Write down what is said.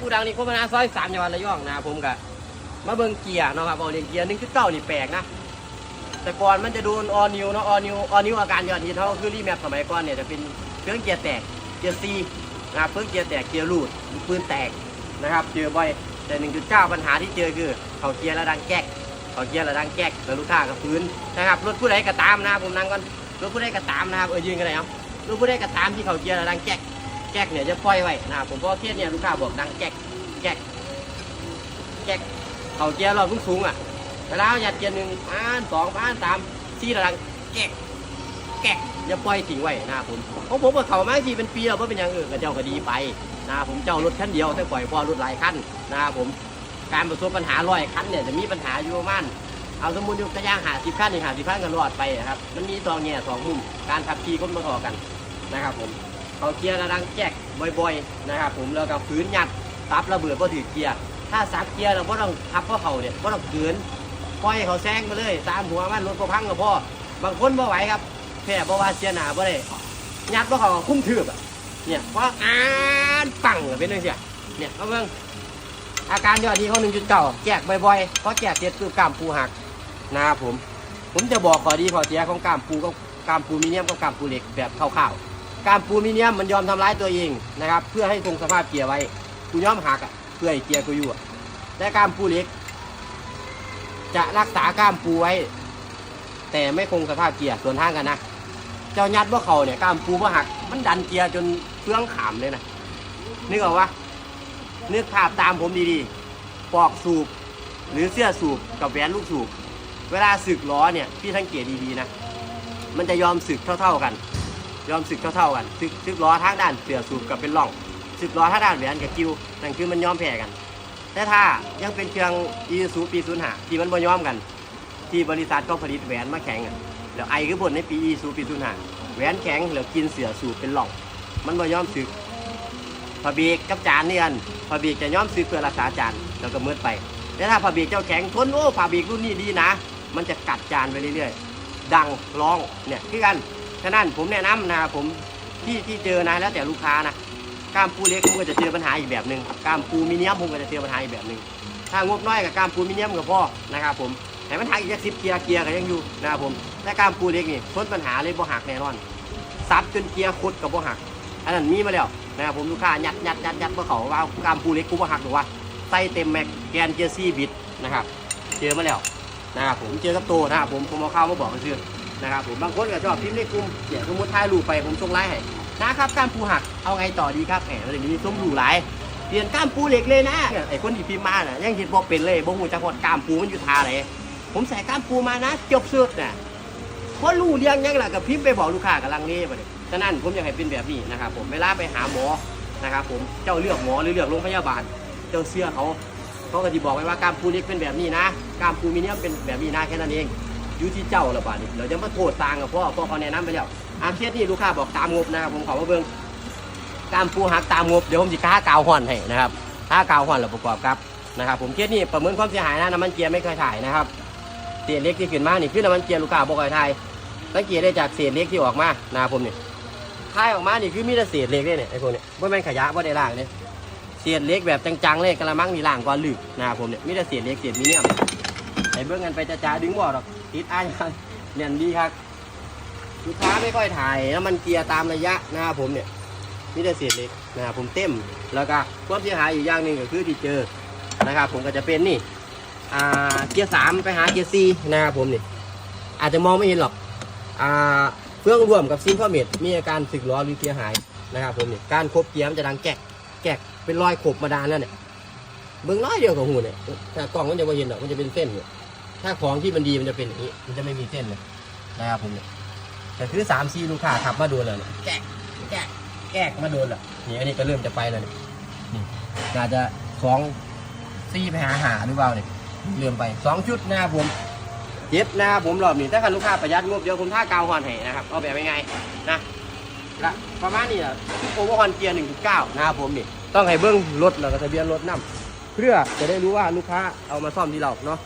ผู้ดังนี่โฆษณาซอยสามจังหวัดระยองนะผมกะมาเบิ่งเกียร์เนาะครับเอาเรียงเกียร์หนึ่งจุดเก้านี่แปลกนะ แต่ก่อนมันจะโดนออนิวเนาะออนิวออนิวอาการยอดฮิตเขาคือรีแมปสมัยก่อนเนี่ยจะเป็นเครื่องเกียร์แตกเกียร์ซีนะครับเครื่องเกียร์แตกเกียร์รูดปืนแตกนะครับเจอบ่อยแต่1.9ปัญหาที่เจอคือเขาเกียร์แล้วดังแก๊กเขาเกียร์แล้วดังแก๊กแล้วลูกค้าก็ฟื้นนะครับรถผู้ใดก็ตามนะผมนั่งก่อนรถผู้ใดก็ตามนะครับเออยืนกันเลยเอารถผู้ใดก็ตามที่เขาเกียร์แล้วดังแก๊ก แก๊กเนี่ยจะปล่อยไว้นะครับผมเพราะเคสเนี่ยลูกค้าบอกดังแก๊กแก๊กแก๊กเขาเกียร์เราสูงๆอะเวลาเราหยัดเกียร์หนึ่งป้านสองป้านสามสี่ระดังแกะแกะอย่าปล่อยทิ้งไว้นะครับผมของผมกับเขามาทีเป็นปีแล้วเพราเป็นอย่างอื่นกับเจ้าก็ดีไปนะครับผมเจ้ารถคันเดียวแต่ปล่อยพอรถหลายคันนะครับผมการประสบปัญหาร้อยคันเนี่ยจะมีปัญหาอยู่ประมาณเอาสมมุติยู่กระย่างหาสิบคันหนึ่งหาสิบคันกันรอดไปนะครับ มันมีสองแง่สองมุมการขับขี่คนมาต่อกันนะครับผม เขาเกียร์ระดังแจกบ่อยๆนะครับผมแล้วก็พื้นหยัดตับระเบิดพอถือเกียร์ถ้าซับเกียร์เราก็ต้องทับเพราะเขาเนี่ยก็ต้องเกินปล่อยเขาแซงไปเลยตามหัวมันรถก็พังก็พอบางคนบ่ไหวครับแค่บ่ว่าเสียหนาบ่ได้ยัดบ่เขาคุ้มถืบอะเนี่ยเพราะอ่านปังเป็นจังซี่อะเนี่ยเอาเบิ่งอาการยอดที่เขา1.9แจกบ่อยๆเพราะแจกเสร็จคือกล้ามปูหักนะครับผม ผมจะบอกข้อดีข้อเสียของกล้ามปูกับกล้ามปูมิเนียมกับกล้ามปูเหล็กแบบคร่าวๆ ก้ามปูมิเนียมมันยอมทำร้ายตัวเองนะครับ เพื่อให้คงสภาพเกียร์ไว้ กูยอมหักอะเพื่อให้เกียร์กูอยู่แต่กามปูเล็ก จะรักษาก้ามปูไว้ แต่ไม่คงสภาพเกียร์ส่วนทางกันนะเจ้ายัดว่าเขาเนี่ยก้ามปูว่าหัก มันดันเกียร์จนเครื่องขามเลยนะนึกออกวะนึกภาพตามผมดีๆปอกสูบ หรือเสื้อสูบกับแหวนลูกสูบ เวลาสึกล้อเนี่ยพี่สังเกตดีๆนะมันจะยอมสึกเท่า ๆกัน ยอมสึกเท่าๆกันสึกสึกล้อทางด้านเสือสูบกับเป็นร่องสึกล้อทางด้านแหวนกับกิ้วนั่นคือมันยอมแพ้กัน แต่ถ้ายังเป็นเครื่องอีซูปีศูนย์หาที่มันบ่ยอมกัน ที่บริษัทก็ผลิตแหวนมาแข่งกันแล้วไอคือผลในปีอีซูปีศูนย์หาแหวนแข็งแล้วกินเสือสูบเป็นหล่อง มันบ่ยอมสึกพอเบรกกับจานเนี่ยกันพอเบรกจะยอมสึกเพื่อรักษาจานแล้วก็มืดไปแต่ถ้าพอเบรกเจ้าแข็งทนโอ้พอเบรกรุ่นนี้ดีนะ มันจะกัดจานไปเรื่อยๆ ดังร้องเนี่ยคือกัน ฉะนั้นผมแนะนำนะครับผมที่ที่เจอนะแล้วแต่ลูกค้านะกล้ามปูเล็กผมก็จะเจอปัญหาอีกแบบหนึ่งกล้ามปูมิเนียมผมก็จะเจอปัญหาอีกแบบหนึ่งถ้างบน้อยกับกล้ามปูมิเนียมกับพ่อนะครับผมแต่ปัญหาอีกสิบเกียร์เกียร์ก็ยังอยู่นะครับผมแต่กล้ามปูเล็กนี่ทนปัญหาเลยบ่หักแน่นอนซับจนเกียร์คุดกับบ่หักอันนั้นมีมาแล้วนะครับผมลูกค้ายัดยัดยัดยัดเพราะเขาว่ากล้ามปูเล็กกูบ่หักหรือว่าใส่เต็มแม็กแกนเกียร์ซี่บิดนะครับเจอมาแล้วนะครับผมเจอกับตัวนะครับผมผมเอาข้ามาบอกกันเชื่อ นะครับผมบางคนก็ชอบพิมพ์ในกลุ่มเดี๋ยวสมมติถ่ายรูปไปผมส่งไลน์ให้นะครับก้ามปูหักเอาไงต่อดีครับแหมเรื่องนี้ส้มอยู่หลายเปลี่ยนก้ามปูเหล็กเลยนะไอ้คนที่พิมพ์มาน่ะยังเห็นบอกเป็นเลยบ่หูจักหดก้ามปูมันอยู่ทาไหนผมใส่ก้ามปูมานะจบสุดน่ะเพราะรู้เรื่องยังล่ะกับพิมพ์ไปบอกลูกค้ากำลังเล่ไปเลยฉะนั้นผมอยากให้เป็นแบบนี้นะครับผมเวลาไปหาหมอนะครับผมเจ้าเลือกหมอหรือเลือกโรงพยาบาล เจ้าเสื้อเขาเขาก็จะบอกไว้ว่าก้ามปูเล็กเป็นแบบนี้นะก้ามปูมิเนียมเป็นแบบนี้นะแค่นั้นเอง อยู่ที่เจ้าละบาดนี้เราจะมาโทษตางกับพ่อพ่อเขาแนะนำไปแล้วอาเคสนี่ลูกค้าบอกตามงบนะครับผมขอมาเบิ่งกามปูหักตามงบเดี๋ยวผมจะค่ากาวห่อนให้นะครับค่ากาวห่อนเราประกอบครับนะครับ ผมเคสนี่ประเมินความเสียหายนะน้ำมันเกียร์ไม่เคยถ่ายนะครับเศษเล็กที่ขึ้นมานี่คือน้ำมันเกียร์ลูกค้าบอกเคยถ่ายสังเกตได้จากเศษเล็กที่ออกมานะครับผมนี่ถ่ายออกมานี่คือมีแต่เศษเล็กเลยเนี่ยไอ้พวกเนี้ไม่แม่นขยะไม่ได้ล่างเนี่ยเศษเล็กแบบจังๆเลยกระมังนี่ล่างก่อนลึกนะครับผมเนี่ยมีแต่เศษเล็กเศษมีเนี่ย ไอ้เบื้องกันไปจ้าๆดึงบ่อดอกติดอ้ายเนี่ยดีครับลูกค้าไม่ค่อยถ่ายแล้วมันเกียร์ตามระยะนะครับผมเนี่ยนี่ได้เศษเล็กนะครับผมเต็ม แล้วก็ความเสียหายอีกอย่างหนึ่งก็คือที่เจอนะครับ ผมก็จะเป็นนี่อ่าเกียร์สามไปหาเกียร์สี่นะครับผมนี่อาจจะมองไม่เห็นหรอกอ่าเฟื่องรวมกับซิงค์ข้อเม็ดมีอาการสึกล้อหรือเกียร์หายนะครับผมนี่การครบเกียร์มันจะดังแกะแกะเป็นรอยขบมาดานนั่นเนี่ยเบื้องน้อยเดียวกับหูเนี่ยแต่กล่องมันจะไม่เห็นหรอกมันจะเป็นเส้นอยู่ย ถ้าของที่มันดีมันจะเป็นอย่างนี้ มันจะไม่มีเส้นเลยนะครับผมเนี่ยแต่คือสามซีลูกค้าขับมาโดนเลยเนี่ยแกะแกะแกะมาโดนและนี่อันนี้ก็เริ่มจะไปแล้วเนี่ยนี่อาจจะสองซีไปหาหาหรือเปล่าเนี่ยเริ่มไปสองชุดนะครับผมเย็บนะครับผมรอบนี้ถ้าคันลูกค้าประหยัดงบเดี๋ยวผมท่ากาวหอนให้นะครับเอาแบบยังไงนะละประมาณนี้แหละโอเวอร์ฮอนเกียร์หนึ่งเก้านะครับผมนี่ต้องให้เบิ้งรถแล้วก็ทะเบียนรถนํเพื่อจะได้รู้ว่าลูกค้าเอามาซ่อมที่เราเนาะ